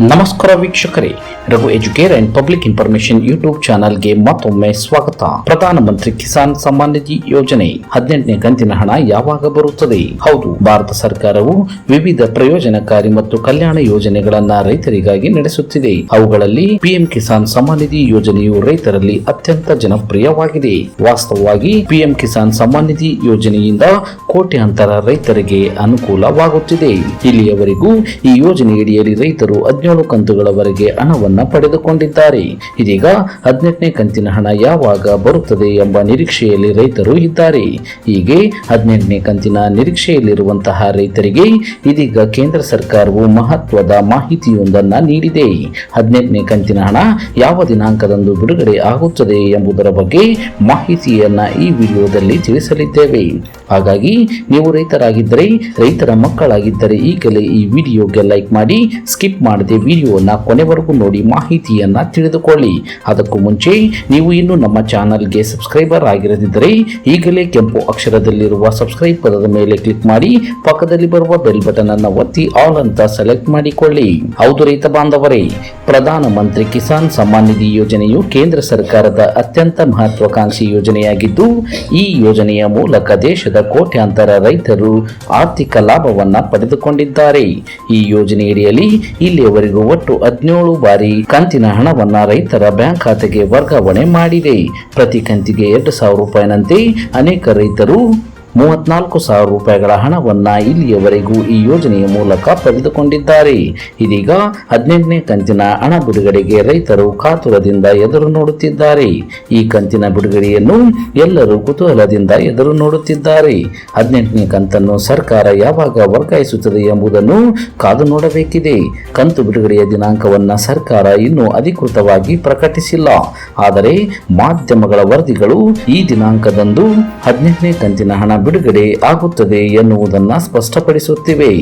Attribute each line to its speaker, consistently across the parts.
Speaker 1: ನಮಸ್ಕಾರ ವೀಕ್ಷಕರೇ. Raghu Educare and public information YouTube ಚಾನೆಲ್ಗೆ ಮತ್ತೊಮ್ಮೆ ಸ್ವಾಗತ. ಪ್ರಧಾನಮಂತ್ರಿ ಕಿಸಾನ್ ಸಮ್ಮಾನ್ ನಿಧಿ ಯೋಜನೆ ಹದಿನೆಂಟನೇ ಕಂತಿನ ಹಣ ಯಾವಾಗ ಬರುತ್ತದೆ? ಹೌದು, ಭಾರತ ಸರ್ಕಾರವು ವಿವಿಧ ಪ್ರಯೋಜನಕಾರಿ ಮತ್ತು ಕಲ್ಯಾಣ ಯೋಜನೆಗಳನ್ನ ರೈತರಿಗಾಗಿ ನಡೆಸುತ್ತಿದೆ. ಅವುಗಳಲ್ಲಿ ಪಿಎಂ ಕಿಸಾನ್ ಸಮ್ಮಾನ್ ನಿಧಿ ಯೋಜನೆಯು ರೈತರಲ್ಲಿ ಅತ್ಯಂತ ಜನಪ್ರಿಯವಾಗಿದೆ. ವಾಸ್ತವವಾಗಿ, ಪಿಎಂ ಕಿಸಾನ್ ಸಮ್ಮಾನ್ ನಿಧಿ ಯೋಜನೆಯಿಂದ ಕೋಟ್ಯಾಂತರ ರೈತರಿಗೆ ಅನುಕೂಲವಾಗುತ್ತಿದೆ. ಇಲ್ಲಿಯವರೆಗೂ ಈ ಯೋಜನೆಯಡಿಯಲ್ಲಿ ರೈತರು ಹದಿನೇಳು ಕಂತುಗಳವರೆಗೆ ಹಣವನ್ನ ಪಡೆದುಕೊಂಡಿದ್ದಾರೆ. ಇದೀಗ ಹದಿನೆಂಟನೇ ಕಂತಿನ ಹಣ ಯಾವಾಗ ಬರುತ್ತದೆ ಎಂಬ ನಿರೀಕ್ಷೆಯಲ್ಲಿ ರೈತರು ಇದ್ದಾರೆ. ಹೀಗೆ ಹದಿನೆಂಟನೇ ಕಂತಿನ ನಿರೀಕ್ಷೆಯಲ್ಲಿರುವಂತಹ ರೈತರಿಗೆ ಇದೀಗ ಕೇಂದ್ರ ಸರ್ಕಾರವು ಮಹತ್ವದ ಮಾಹಿತಿಯೊಂದನ್ನ ನೀಡಿದೆ. ಹದಿನೆಂಟನೇ ಕಂತಿನ ಹಣ ಯಾವ ದಿನಾಂಕದಂದು ಬಿಡುಗಡೆ ಆಗುತ್ತದೆ ಎಂಬುದರ ಬಗ್ಗೆ ಮಾಹಿತಿಯನ್ನ ಈ ವಿಡಿಯೋದಲ್ಲಿ ತಿಳಿಸಲಿದ್ದೇವೆ. ಹಾಗಾಗಿ ನೀವು ರೈತರಾಗಿದ್ದರೆ, ರೈತರ ಮಕ್ಕಳಾಗಿದ್ದರೆ ಈಗಲೇ ಈ ವಿಡಿಯೋಗೆ ಲೈಕ್ ಮಾಡಿ, ಸ್ಕಿಪ್ ಮಾಡದೆ ವಿಡಿಯೋನ ಕೊನೆವರೆಗೂ ನೋಡಿ. ಮಾಹಿತಿಯನ್ನ ತಿಳಿದುಕೊಳ್ಳಿ. ಅದಕ್ಕೂ ಮುಂಚೆ ನೀವು ಇನ್ನೂ ನಮ್ಮ ಚಾನಲ್ಗೆ ಸಬ್ಸ್ಕ್ರೈಬರ್ ಆಗಿರದಿದ್ದರೆ ಈಗಲೇ ಕೆಂಪು ಅಕ್ಷರದಲ್ಲಿರುವ ಸಬ್ಸ್ಕ್ರೈಬ್ ಪದದ ಮೇಲೆ ಕ್ಲಿಕ್ ಮಾಡಿ, ಪಕ್ಕದಲ್ಲಿ ಬರುವ ಬೆಲ್ ಬಟನ್ ಅನ್ನು ಒತ್ತಿ ಆಲ್ ಅಂತ ಸೆಲೆಕ್ಟ್ ಮಾಡಿಕೊಳ್ಳಿ. ಹೌದು ರೈತ ಬಾಂಧವರೇ, ಪ್ರಧಾನ ಮಂತ್ರಿ ಕಿಸಾನ್ ಸಮ್ಮಾನ್ ನಿಧಿ ಯೋಜನೆಯು ಕೇಂದ್ರ ಸರ್ಕಾರದ ಅತ್ಯಂತ ಮಹತ್ವಾಕಾಂಕ್ಷಿ ಯೋಜನೆಯಾಗಿದ್ದು, ಈ ಯೋಜನೆಯ ಮೂಲಕ ದೇಶದ ಕೋಟ್ಯಾಂತರ ರೈತರು ಆರ್ಥಿಕ ಲಾಭವನ್ನು ಪಡೆದುಕೊಂಡಿದ್ದಾರೆ. ಈ ಯೋಜನೆಯಡಿಯಲ್ಲಿ ಇಲ್ಲಿಯವರೆಗೂ ಒಟ್ಟು ಹದಿನೇಳು ಬಾರಿ ಕಂತಿನ ಹಣವನ್ನ ರೈತರ ಬ್ಯಾಂಕ್ ಖಾತೆಗೆ ವರ್ಗಾವಣೆ ಮಾಡಿದೆ. ಪ್ರತಿ ಕಂತಿಗೆ ಎರಡು ಸಾವಿರ ರೂಪಾಯಿನಂತೆ ಅನೇಕ ರೈತರು ಮೂವತ್ನಾಲ್ಕು ಸಾವಿರ ರೂಪಾಯಿಗಳ ಹಣವನ್ನು ಇಲ್ಲಿಯವರೆಗೂ ಈ ಯೋಜನೆಯ ಮೂಲಕ ಪಡೆದುಕೊಂಡಿದ್ದಾರೆ. ಇದೀಗ ಹದಿನೆಂಟನೇ ಕಂತಿನ ಹಣ ಬಿಡುಗಡೆಗೆ ರೈತರು ಕಾತುರದಿಂದ ಎದುರು ನೋಡುತ್ತಿದ್ದಾರೆ. ಈ ಕಂತಿನ ಬಿಡುಗಡೆಯನ್ನು ಎಲ್ಲರೂ ಕುತೂಹಲದಿಂದ ಎದುರು ನೋಡುತ್ತಿದ್ದಾರೆ. ಹದಿನೆಂಟನೇ ಕಂತನ್ನು ಸರ್ಕಾರ ಯಾವಾಗ ವರ್ಗಾಯಿಸುತ್ತದೆ ಎಂಬುದನ್ನು ಕಾದು ನೋಡಬೇಕಿದೆ. ಕಂತು ಬಿಡುಗಡೆಯ ದಿನಾಂಕವನ್ನು ಸರ್ಕಾರ ಇನ್ನೂ ಅಧಿಕೃತವಾಗಿ ಪ್ರಕಟಿಸಿಲ್ಲ. ಆದರೆ ಮಾಧ್ಯಮಗಳ ವರದಿಗಳು ಈ ದಿನಾಂಕದಂದು ಹದಿನೆಂಟನೇ ಕಂತಿನ ಹಣ ಬಿಡುಗಡೆ ಆಗುತ್ತದೆ ಎನ್ನುವುದನ್ನು ಸ್ಪಷ್ಟಪಡಿಸುತ್ತಿವೆ.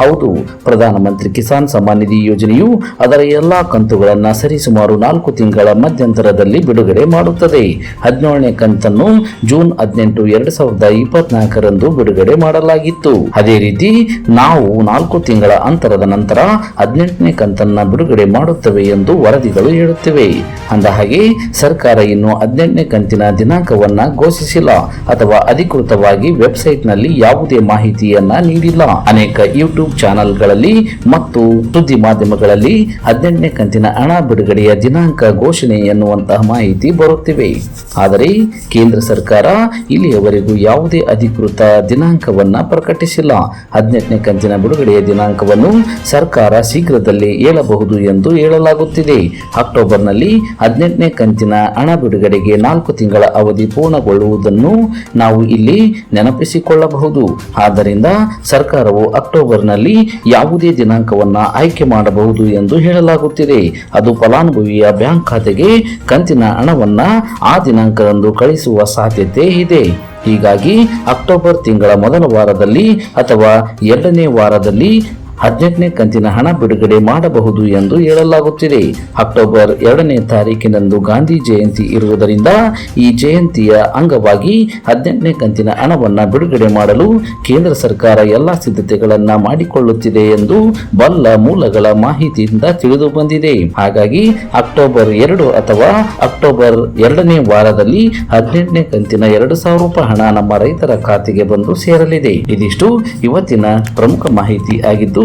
Speaker 1: ಹೌದು, ಪ್ರಧಾನಮಂತ್ರಿ ಕಿಸಾನ್ ಸಮ್ಮಾನ್ ನಿಧಿ ಯೋಜನೆಯು ಅದರ ಎಲ್ಲಾ ಕಂತುಗಳನ್ನು ಸರಿಸುಮಾರು ನಾಲ್ಕು ತಿಂಗಳ ಮಧ್ಯಂತರದಲ್ಲಿ ಬಿಡುಗಡೆ ಮಾಡುತ್ತದೆ. ಹದಿನೇಳನೇ ಕಂತನ್ನು ಜೂನ್ ಹದಿನೆಂಟು ಎರಡು ಸಾವಿರದ ಇಪ್ಪತ್ನಾಲ್ಕರಂದು ಬಿಡುಗಡೆ ಮಾಡಲಾಗಿತ್ತು. ಅದೇ ರೀತಿ, ನಾವು ನಾಲ್ಕು ತಿಂಗಳ ಅಂತರದ ನಂತರ ಹದಿನೆಂಟನೇ ಕಂತನ್ನ ಬಿಡುಗಡೆ ಮಾಡುತ್ತವೆ ಎಂದು ವರದಿಗಳು ಹೇಳುತ್ತಿವೆ. ಅಂದಹಾಗೆ ಸರ್ಕಾರ ಇನ್ನು ಹದಿನೆಂಟನೇ ಕಂತಿನ ದಿನಾಂಕವನ್ನ ಘೋಷಿಸಿಲ್ಲ ಅಥವಾ ಅಧಿಕೃತವಾಗಿ ವೆಬ್ಸೈಟ್ನಲ್ಲಿ ಯಾವುದೇ ಮಾಹಿತಿಯನ್ನ ನೀಡಿಲ್ಲ. ಅನೇಕ ಯೂಟ್ಯೂಬ್ ಚಾನೆಲ್ಗಳಲ್ಲಿ ಮತ್ತು ಸುದ್ದಿ ಮಾಧ್ಯಮಗಳಲ್ಲಿ ಹದಿನೆಂಟನೇ ಕಂತಿನ ಹಣ ಬಿಡುಗಡೆಯ ದಿನಾಂಕ ಘೋಷಣೆ ಎನ್ನುವಂತಹ ಮಾಹಿತಿ ಬರುತ್ತಿವೆ. ಆದರೆ ಕೇಂದ್ರ ಸರ್ಕಾರ ಇಲ್ಲಿಯವರೆಗೂ ಯಾವುದೇ ಅಧಿಕೃತ ದಿನಾಂಕವನ್ನ ಪ್ರಕಟಿಸಿಲ್ಲ. ಹದಿನೆಂಟನೇ ಕಂತಿನ ಬಿಡುಗಡೆಯ ದಿನಾಂಕವನ್ನು ಸರ್ಕಾರ ಶೀಘ್ರದಲ್ಲೇ ಹೇಳಬಹುದು ಎಂದು ಹೇಳಲಾಗುತ್ತಿದೆ. ಅಕ್ಟೋಬರ್ನಲ್ಲಿ ಹದಿನೆಂಟನೇ ಕಂತಿನ ಹಣ ಬಿಡುಗಡೆಗೆ ನಾಲ್ಕು ತಿಂಗಳ ಅವಧಿ ಪೂರ್ಣಗೊಳ್ಳುವುದನ್ನು ನಾವು ಇಲ್ಲಿ ನೆನಪಿಸಿಕೊಳ್ಳಬಹುದು. ಆದ್ದರಿಂದ ಸರ್ಕಾರವು ಅಕ್ಟೋಬರ್ನಲ್ಲಿ ಯಾವುದೇ ದಿನಾಂಕವನ್ನ ಆಯ್ಕೆ ಮಾಡಬಹುದು ಎಂದು ಹೇಳಲಾಗುತ್ತಿದೆ. ಅದು ಫಲಾನುಭವಿಯ ಬ್ಯಾಂಕ್ ಖಾತೆಗೆ ಕಂತಿನ ಹಣವನ್ನ ಆ ದಿನಾಂಕದಂದು ಕಳಿಸುವ ಸಾಧ್ಯತೆ ಇದೆ. ಹೀಗಾಗಿ ಅಕ್ಟೋಬರ್ ತಿಂಗಳ ಮೊದಲ ವಾರದಲ್ಲಿ ಅಥವಾ ಎರಡನೇ ವಾರದಲ್ಲಿ ಹದಿನೆಂಟನೇ ಕಂತಿನ ಹಣ ಬಿಡುಗಡೆ ಮಾಡಬಹುದು ಎಂದು ಹೇಳಲಾಗುತ್ತಿದೆ. ಅಕ್ಟೋಬರ್ ಎರಡನೇ ತಾರೀಕಿನಂದು ಗಾಂಧಿ ಜಯಂತಿ ಇರುವುದರಿಂದ ಈ ಜಯಂತಿಯ ಅಂಗವಾಗಿ ಹದಿನೆಂಟನೇ ಕಂತಿನ ಹಣವನ್ನು ಬಿಡುಗಡೆ ಮಾಡಲು ಕೇಂದ್ರ ಸರ್ಕಾರ ಎಲ್ಲ ಸಿದ್ಧತೆಗಳನ್ನು ಮಾಡಿಕೊಳ್ಳುತ್ತಿದೆ ಎಂದು ಬಲ್ಲ ಮೂಲಗಳ ಮಾಹಿತಿಯಿಂದ ತಿಳಿದು ಬಂದಿದೆ. ಹಾಗಾಗಿ ಅಕ್ಟೋಬರ್ ಎರಡು ಅಥವಾ ಅಕ್ಟೋಬರ್ ಎರಡನೇ ವಾರದಲ್ಲಿ ಹದಿನೆಂಟನೇ ಕಂತಿನ ಎರಡು ಸಾವಿರ ರೂಪಾಯಿ ಹಣ ನಮ್ಮ ರೈತರ ಖಾತೆಗೆ ಬಂದು ಸೇರಲಿದೆ. ಇದಿಷ್ಟು ಇವತ್ತಿನ ಪ್ರಮುಖ ಮಾಹಿತಿ ಆಗಿದ್ದು